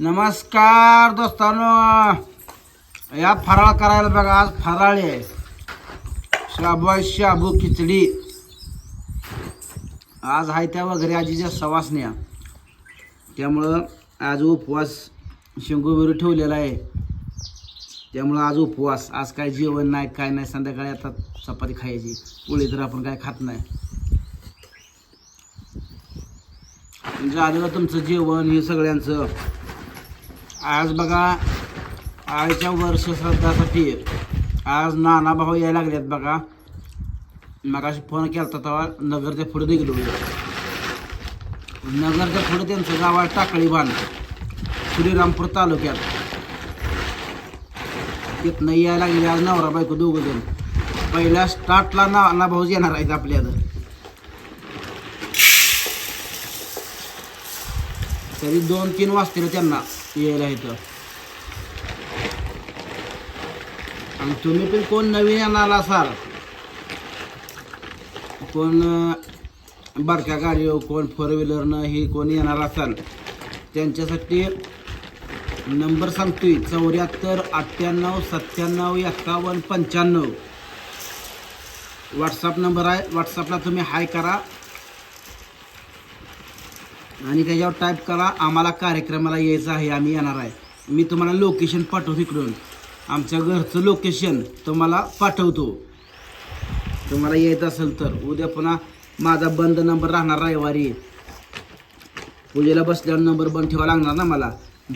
नमस्कार दोस्तांनो. या फराळ करायला बघा आज फराळ आहे. शाबू आहे शाबू खिचडी. आज आहे त्या वगैरे आजीच्या सवासण्या. त्यामुळं आज उपवास शेंगूबिरू ठेवलेला आहे. त्यामुळं आज उपवास. आज काय जेवण नाही काय नाही संध्याकाळी आता चपाती खायची. पोळी तर आपण काय खात नाही. म्हणजे आलेलं तुमचं जेवण हे सगळ्यांचं. आज बघा आईच्या वर्ष श्रद्धासाठी. आज नाना भाऊ यायला लागल्यात बघा. मगाशी फोन केला होता तेव्हा नगरच्या पुढे निघलो नगरच्या पुढे त्यांचं गाव आहे टाकळी बांध. श्रीरामपूर तालुक्यात. तिथनं यायला लागले आज नवरा बायको दोघं जण. पहिल्या स्टार्टला नाना भाऊच येणार आहेत आपल्या तरी दोन तीन वाजतील त्यांना. यायला इथं. आणि तुम्ही पण कोण नवीन येणार असाल? कोण बारक्या गाडीवर कोण फोर व्हीलरनं ही कोण येणार असाल? त्यांच्यासाठी नंबर सांगतोय चौऱ्याहत्तर अठ्ठ्याण्णव सत्त्याण्णव एक्कावन्न पंच्याण्णव. व्हॉट्सअप नंबर आहे. व्हॉट्सअपला तुम्ही हाय करा. आणि त्याच्यावर टाईप करा आम्हाला कार्यक्रमाला यायचं आहे आम्ही येणार आहे. मी तुम्हाला लोकेशन पाठवतो इकडून. आमच्या घरचं लोकेशन तुम्हाला पाठवतो. तुम्हाला यायचं असेल तर उद्या पुन्हा माझा बंद नंबर राहणार रविवारी. पूजेला बसल्यावर नंबर बंद ठेवा लागणार ना मला.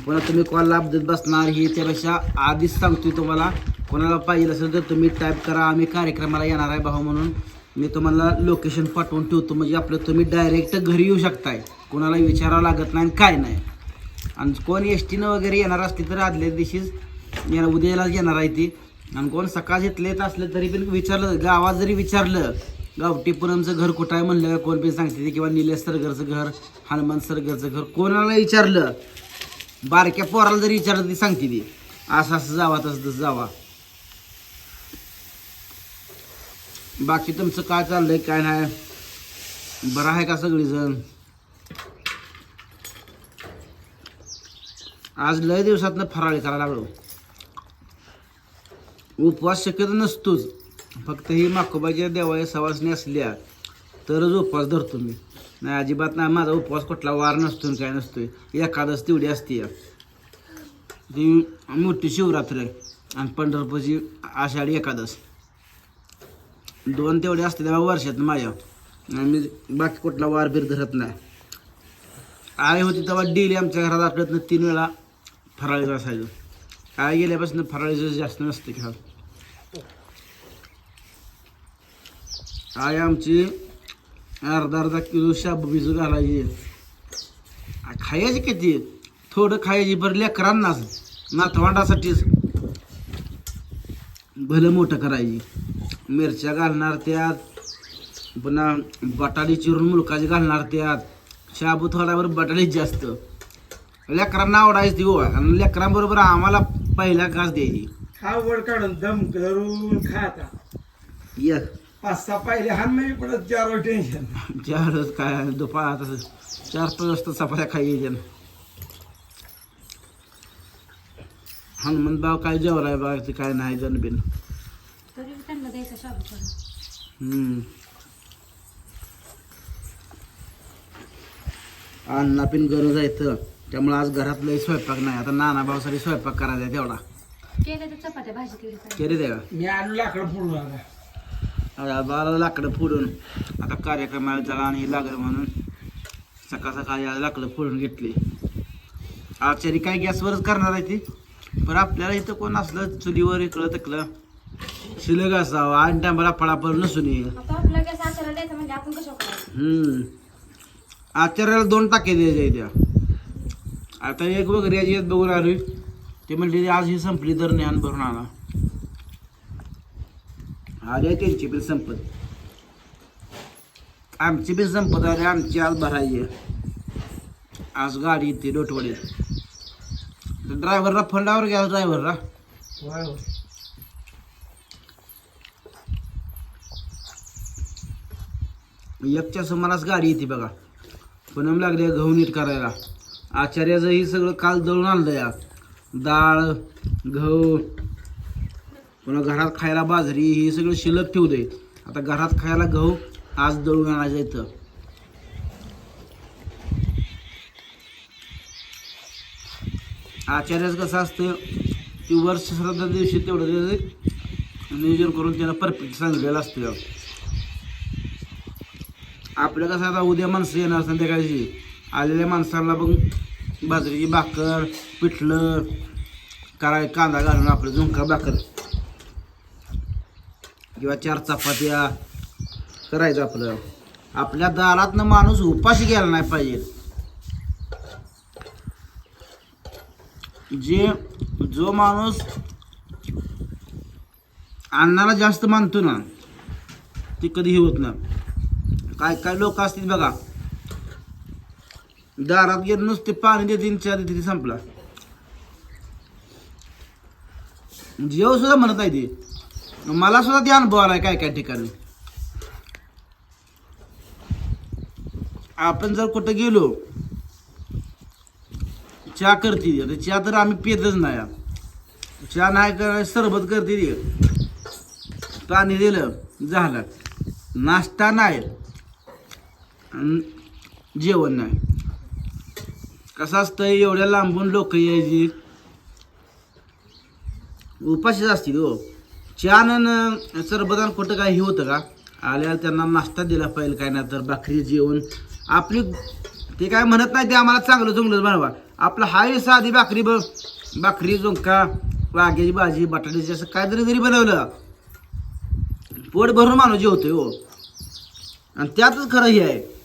पुन्हा तुम्ही कॉल देत बसणार ही त्यापेक्षा आधीच सांगतोय तुम्हाला. कोणाला पाहिजे असेल तर तुम्ही टाईप करा आम्ही कार्यक्रमाला येणार आहे भाऊ म्हणून. मी तुम्हाला लोकेशन पाठवून ठेवतो. म्हणजे आपलं तुम्ही डायरेक्ट घरी येऊ शकताय. कोणाला विचारावं लागत नाही आणि काय नाही. आणि कोण एस टीनं वगैरे येणार असली तर आदल्या दिवशीच येणार उद्याला येणार आहे ती. आणि कोण सकाळ घेतले येत असलं तरी पण विचारलं गावात जरी विचारलं गावठी पुरमचं घर कुठं आहे म्हणलं कोण पण सांगते ते किंवा निलेश सरगरचं घर हनुमान सरगरचं घर कोणाला विचारलं बारक्या पोराला जरी विचारलं ती सांगते ती. असं असं जावा तसं तसं जावा. बाकी तुमचं काय चाललंय काय नाही. बरं आहे का सगळीजण? आज लय दिवसातनं फराळी करायला लागलो. उपवास शक्यतो नसतोच. फक्त ही माकोबाच्या देवाळी सवासणी असल्या तरच उपवास धरतो मी. नाही अजिबात नाही माझा उपवास कुठला वार नसतो आणि काय नसतोय. एकादश तेवढी असते. ती मोठी शिवरात्र आहे आणि पंढरपूरची आषाढी एकादश दोन तेवढे असते तेव्हा वर्षात माझ्या. मी बाकी कुठला वार बीर धरत नाही. आई होती तेव्हा डेली आमच्या घरात आठवड्यातनं तीन वेळा फराळीचं असायचं आई गेल्यापासून फराळीचं जास्त नसते खेळ आई आमची अर्धा अर्धा किलो शाब बिजू घालायची. खायची किती? थोडं खायची बरं लेकरांनाच नातवांडासाठीच. भलं मोठं करायची. मिरच्या घालणार त्यात. पुन्हा बटाटी चिरून मुलकाची घालणार त्यात. शाबू थोड्यावर बटाटीच जास्त. लेकरांना आवडायची ती गोवा आणि लेकरांबरोबर आम्हाला पहिला घास द्यायची. हा वर काढून दम धरून खाता ये. पाच सहा पाहिले हान नाही पडत चार टेन्शन चारच काय दुपार तसं चार पाच वाजता चपात्या खायच्या हनुमंत बाव काय जेवलाय बा काय नाही जण बिन द्यायचं शाबू करून हम्म. अण्णा पिन गरज आहे तर त्यामुळे आज घरात लई स्वयंपाक नाही. आता नाना भाऊसाठी स्वयंपाक करायचा आहे तेवढा. केलं तर चपात्या भाजी केली पाहिजे केली द्या मी लाकडं आता. आता लाकडं फोडून. आता कार्यक्रमाला झाला आणि हे लागलं म्हणून सकाळ सकाळी आज लाकडं फोडून घेतली. आचारी काय गॅसवरच करणार आहे ती? पण आपल्याला इथं कोण असलं चुलीवर इकडं तिकडं. शिलग असावं आणि टांबरा फळाफळ नसून ये आता आपलं गॅस असायला द्यायचं म्हणजे आपण कसं करायचं हम्म. आचार्याला दोन टाके द्यायचे त्या आता एक वगैरे याची एक बघून आलोय. ते म्हणले आज ही संपली तर ज्ञान भरून आले त्यांची बिल संपत. आमची बिल संपत आली आमची आज भरायची आहे. आज गाडी येते डोटवडीत ड्रायव्हरला फंडावर घ्या ड्रायव्हरला होय होय एकच्या सुमारास गाडी येते बघा. पूनम लागली गहू नीट करायला. आचार्याचं ही सगळं काल दळून आणलं या डाळ गहू पुन्हा घरात खायला बाजरी हे सगळं शिल्लक ठेवलंय. आता घरात खायला गहू आज दळून आणायचं इथं. आचार्याचं कसं असतं की वर्ष श्रद्धा दिवशी तेवढं नियोजन करून त्याला परफेक्ट सांगितलेलं असतं. आपलं कसं आता उद्या माणसं येणार संध्याकाळची आलेल्या माणसाला पण बाजरीची भाकर पिठलं कराय कांदा घालून आपलं झुंका भाकर. किंवा चार चपात्या करायचं आपलं. आपल्या दारातनं माणूस उपाशी गेला नाही पाहिजे. जे जो माणूस अन्नाला जास्त मानतो ना ते कधीही होत नाही. काय काय लोक असतील बघा. दारात गेलं नुसते पाणी देतील चहा देते संपला. जेव सुद्धा म्हणत आहे ते. मला सुद्धा ते अनुभव आलाय काय काय ठिकाणी. आपण जर कुठं गेलो चहा करते आता चहा तर आम्ही पितच नाही. चहा नाही करायला सरबत करते ती. पाणी दिलं झालं. नाश्ता नाही. जेवण नाही. कसं असतं एवढ्या लांबून लोक यायची. उपाशीच असतील हो. चहानं सर्वदान कुठं काही हे होतं का? आल्याला त्यांना नाश्ता दिला पाहिजे काय नाही तर भाकरी जेवण. आपली ते काय म्हणत नाही ते आम्हाला चांगलं चांगलंच बनवा आपलं हाय साधी भाकरी ब भाकरी झुंका वांग्याची भाजी बटाट्याची असं काहीतरी जरी बनवलं. पोट भरून माणूस जेवतोय हो. आणि त्यातच खरं हे आहे.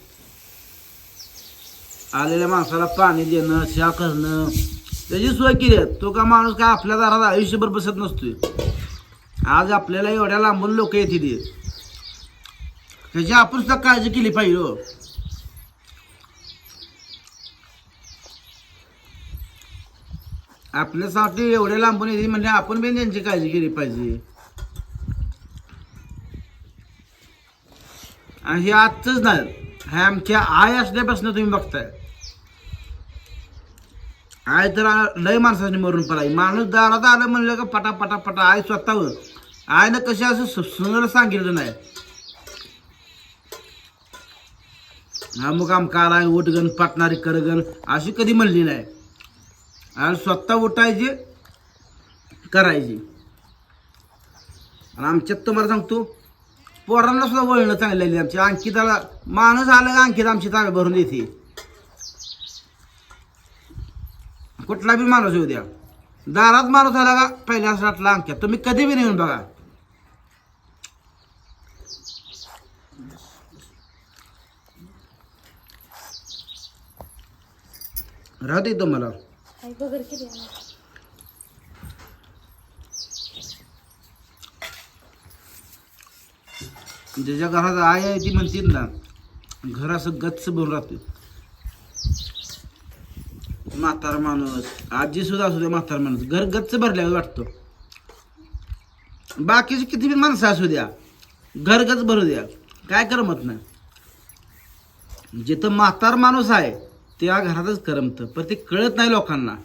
आलेल्या माणसाला पाणी देणं चहा करणं त्याची सोय केली. आहे. तो का माणूस काय आपल्या दारात आयुष्यभर बसत नसतोय. आज आपल्याला एवढ्या लांबून लोक येतील त्याची आपण सुद्धा काळजी केली पाहिजे हो. आपल्यासाठी एवढ्या लांबून येते म्हणजे आपण बी त्यांची काळजी केली पाहिजे. आणि हे आजच नाही हे आमच्या आय असल्यापासून तुम्ही बघताय. आय तर लय माणसाने मरून पडाय. माणूस दारात आलं म्हणलं का पटा पटा पटा आय स्वतःवर. आयनं कशी असं सुंदर सांगितलं नाही. अमुक आमका आलाय उठगण पाटणारी करगण अशी कधी म्हणली नाही. आणि स्वतः उठायची करायची. आणि आमच्यात तुम्हाला सांगतो पोरांना सुद्धा वळणं चांगली लागली आमची अंकिताला माणूस आलं का अंकित आमची ताब्या भरून येते कुठला बी माणूस येऊ द्या. दारात माणूस आला का पहिल्या वाटला अंक्यात तुम्ही कधी बी नेऊन बघा. राहते तुम्हाला. ज्याच्या घरात आई आहे ती म्हणते ना घर असं गच्च भरून राहते. म्हातारा माणूस. आजी सुद्धा असू द्या म्हातारा माणूस. घर गच्च भरल्यावर वाटतो. बाकीचे किती बी माणसं असू द्या घर गच भरू द्या. काय करमत नाही. जिथं म्हातार माणूस आहे त्या घरातच करमतं पण ते कळत नाही लोकांना.